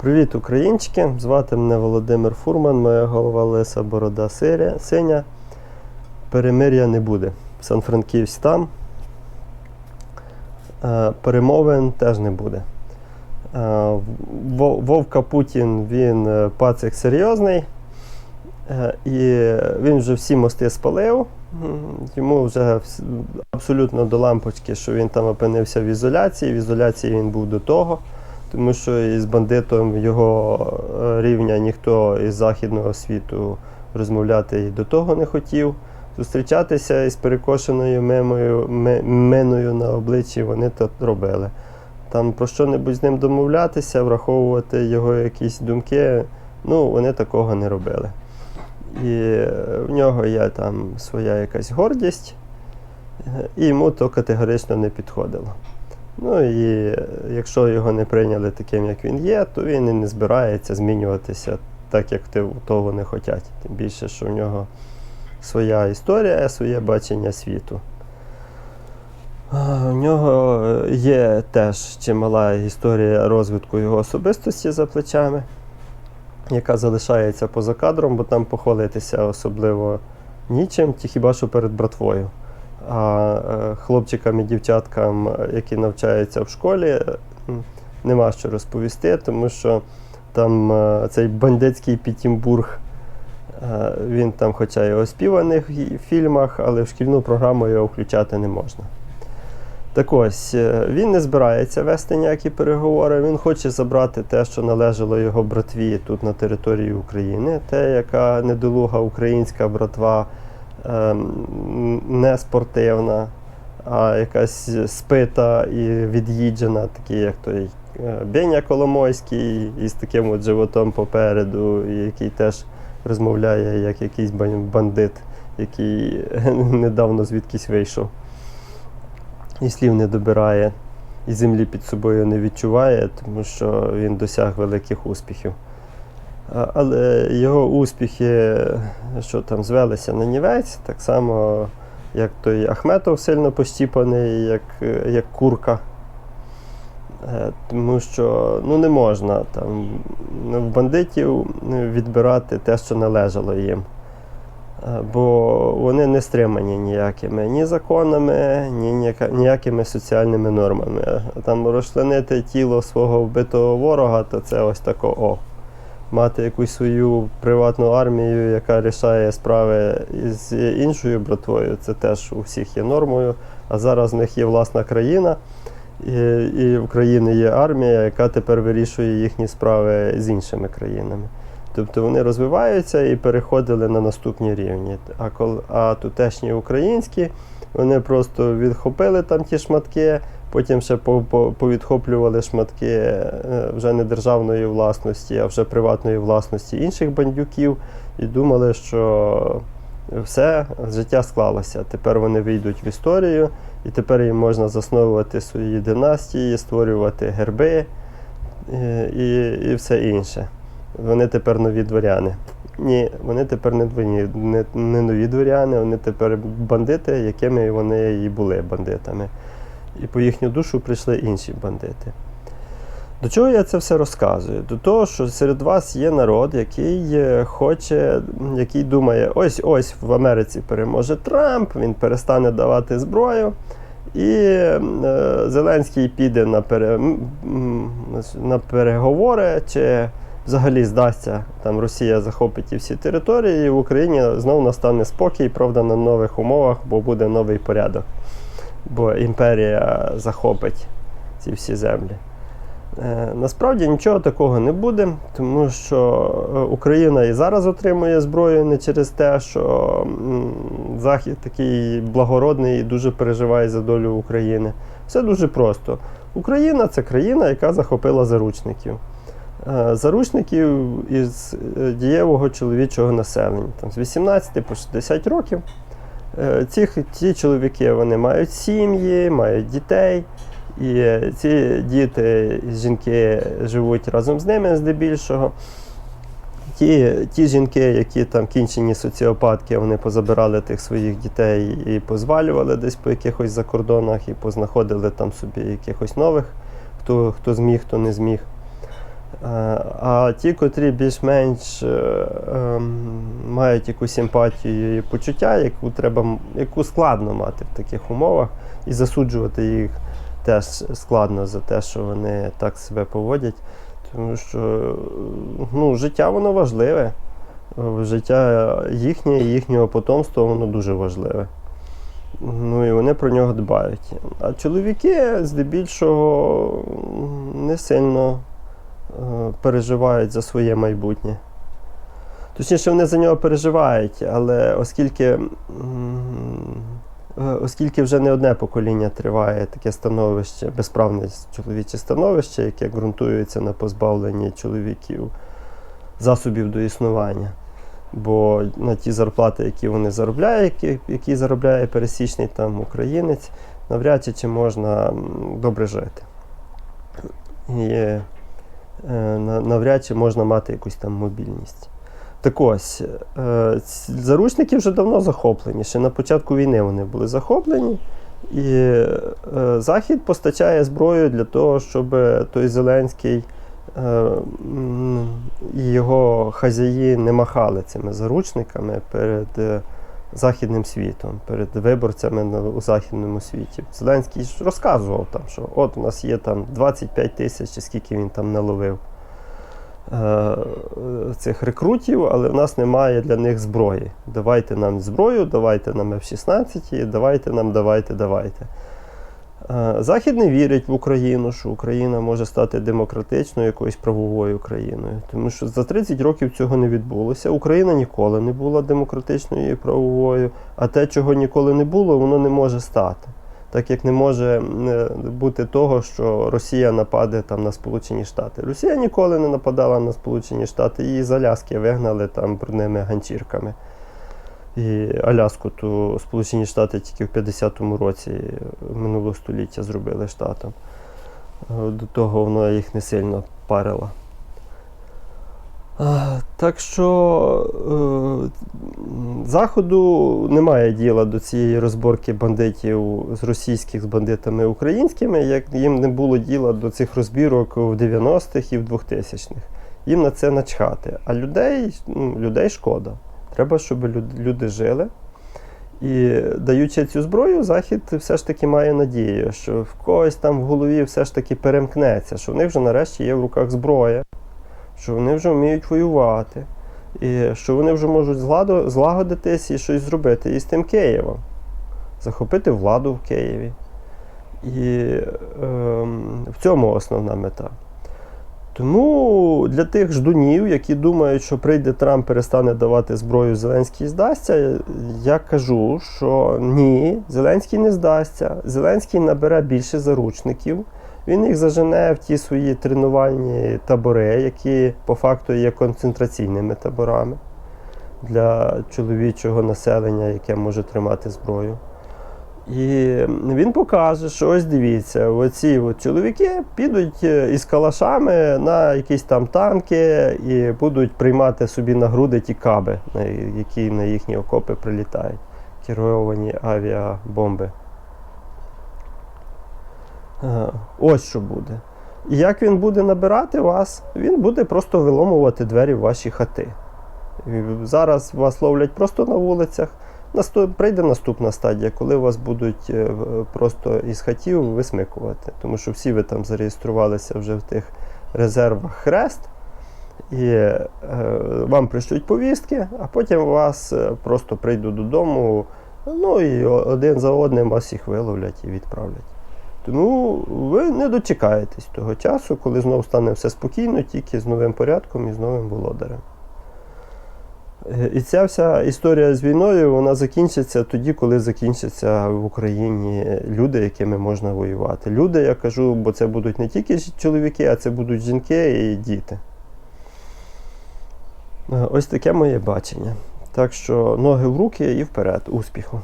Привіт, українчики! Звати мене Володимир Фурман, моя голова Лиса Борода Синя. Перемир'я не буде. Сан-Франківськ там. Е, Перемовин теж не буде. Е, Вовка Путін він е, пацик серйозний. І він вже всі мости спалив. Йому вже абсолютно до лампочки, що він там опинився в ізоляції. В ізоляції він був до того тому що із бандитом його е, рівня ніхто із західного світу розмовляти і до того не хотів. Зустрічатися із перекошеною мемою, ме- миною на обличчі вони то робили. Там про що-небудь з ним домовлятися, враховувати його якісь думки, ну, вони такого не робили. І е, в нього є там своя якась гордість, е, і йому то категорично не підходило. Ну і е, якщо його не прийняли таким, як він є, то він і не збирається змінюватися так, як того вони хочуть. Тим більше, що в нього своя історія, своє бачення світу. У нього е, є теж чимала історія розвитку його особистості за плечами, яка залишається поза кадром, бо там похвалитися особливо нічим, хіба що перед братвою. Е, хлопчикам і дівчаткам, е, які навчаються в школі, е, нема що розповісти, тому що там цей бандитський Пітімбург, він там, хоча й оспіваний в фільмах, але в шкільну програму його включати не можна. Так ось, він не збирається вести ніякі переговори, він хоче забрати те, що належало його братві тут на території України, те, яка недолуга українська братва не спортивна, а якась спита і від'їджена, такі як той е, Беня Коломойський із таким от животом попереду, який теж розмовляє як якийсь бандит, який недавно звідкись вийшов. І слів не добирає, і землі під собою не відчуває, тому що він досяг великих успіхів. Але його успіхи, що там звелися на нівець, так само, як той Ахметов сильно пощіпаний, як, е, як курка. Е, Тому що ну, не можна там ну, в бандитів відбирати те, що належало їм. Е, Бо вони не стримані ніякими ні законами, ні ніякими соціальними нормами. Там розчленити тіло свого вбитого ворога, то це ось тако о мати якусь свою приватну армію, яка рішає справи із іншою братвою, це теж у всіх є нормою. А зараз в них є власна країна, і, в України є армія, яка тепер вирішує їхні справи з іншими країнами. Тобто вони розвиваються і переходили на наступні рівні. А, кол, а тутешні українські вони просто відхопили там ті шматки, потім ще по- по- повідхоплювали шматки е, вже не державної власності, а вже приватної власності інших бандюків, і думали, що все, життя склалося. Тепер вони вийдуть в історію, і тепер їм можна засновувати свої династії, створювати герби е, і, і все інше. Вони тепер нові дворяни. Ні, вони тепер не, двойні, не, не нові дворяни, вони тепер бандити, якими вони і були бандитами. І по їхню душу прийшли інші бандити. До чого я це все розказую? До того, що серед вас є народ, який е, хоче, який думає, ось ось в Америці переможе Трамп, він перестане давати зброю, і е, Зеленський піде на, пере, на переговори, чи взагалі здасться, там Росія захопить ті всі території, і в Україні знову настане спокій, правда, на нових умовах, бо буде новий порядок. Бо імперія захопить ці всі землі. Е, Насправді нічого такого не буде, тому що е, Україна і зараз отримує зброю не через те, що Захід такий благородний і дуже переживає за долю України. Все дуже просто. Україна це країна, яка захопила заручників. Е, Заручників із дієвого чоловічого населення, там, з 18 по 60 років. Е, Ці, ці чоловіки вони мають сім'ї, мають дітей. І е, ці діти, жінки живуть разом з ними здебільшого. Ті, ті жінки, які там кінчені соціопатки, вони позабирали тих своїх дітей і позвалювали десь по якихось закордонах, і познаходили там собі якихось нових, хто, хто зміг, хто не зміг. Е, А ті, котрі більш-менш е, ем, мають якусь симпатію і почуття, яку треба яку складно мати в таких умовах, і засуджувати їх теж складно за те, що вони так себе поводять. Тому що ну, життя воно важливе. Життя їхнє і їхнього потомства воно дуже важливе. Ну і вони про нього дбають. А чоловіки здебільшого не сильно переживають за своє майбутнє. Точніше, вони за нього переживають, але оскільки, е, оскільки вже не одне покоління триває таке становище, безправне чоловіче становище, яке ґрунтується на позбавленні чоловіків засобів до існування. Бо на ті зарплати, які вони заробляють, які, заробляє пересічний там українець, навряд чи, можна добре жити. І е, навряд чи можна мати якусь там мобільність. Так ось, е, заручники вже давно захоплені. Ще на початку війни вони були захоплені. І е, Захід постачає зброю для того, щоб той Зеленський е, і його хазяї не махали цими заручниками перед е, західним світом, перед виборцями у західному світі. Зеленський ж розказував там, що от у нас є там 25 тисяч, чи скільки він там наловив е, цих рекрутів, але в нас немає для них зброї. Давайте нам зброю, давайте нам F-16, давайте нам, давайте, давайте. Е, Захід не вірить в Україну, що Україна може стати демократичною якоюсь правовою країною. Тому що за 30 років цього не відбулося. Україна ніколи не була демократичною і правовою, а те, чого ніколи не було, воно не може стати. Так як не може е, бути того, що Росія нападе там на Сполучені Штати. Росія ніколи не нападала на Сполучені Штати, її з Аляски вигнали там брудними ганчірками. І Аляску, то Сполучені Штати тільки в 50-му році минулого століття зробили штатом. Е, До того воно їх не сильно парило. Так що е, Заходу немає діла до цієї розборки бандитів з російських з бандитами українськими, як їм не було діла до цих розбірок в 90-х і в 2000-х. Їм на це начхати. А людей, ну, людей шкода. Треба, щоб люди жили. І даючи цю зброю, Захід все ж таки має надію, що в когось там в голові все ж таки перемкнеться, що в них вже нарешті є в руках зброя, що вони вже вміють воювати, і що вони вже можуть злагодитись і щось зробити із тим Києвом, захопити владу в Києві. І ем, в цьому основна мета. Тому для тих ждунів, які думають, що прийде Трамп, перестане давати зброю, Зеленський здасться, я кажу, що ні, Зеленський не здасться. Зеленський набере більше заручників. Він їх зажене в ті свої тренувальні табори, які по факту є концентраційними таборами для чоловічого населення, яке може тримати зброю. І він покаже, що ось дивіться, оці от чоловіки підуть е, із калашами на якісь там танки і будуть приймати собі на груди ті каби, які на їхні окопи прилітають, керовані авіабомби. Е, Ось що буде. І як він буде набирати вас, він буде просто виломувати двері в ваші хати. Зараз вас ловлять просто на вулицях. Наступ, прийде наступна стадія, коли вас будуть е, просто із хатів висмикувати. Тому що всі ви там зареєструвалися вже в тих резервах хрест, і е, вам пришлють повістки, а потім вас е, просто прийдуть додому, ну і один за одним вас їх виловлять і відправлять. Тому ви не дочекаєтесь того часу, коли знову стане все спокійно, тільки з новим порядком і з новим володарем. І ця вся історія з війною вона закінчиться тоді, коли закінчаться в Україні люди, якими можна воювати. Люди, я кажу, бо це будуть не тільки чоловіки, а це будуть жінки і діти. Е, Ось таке моє бачення. Так що ноги в руки і вперед, успіху.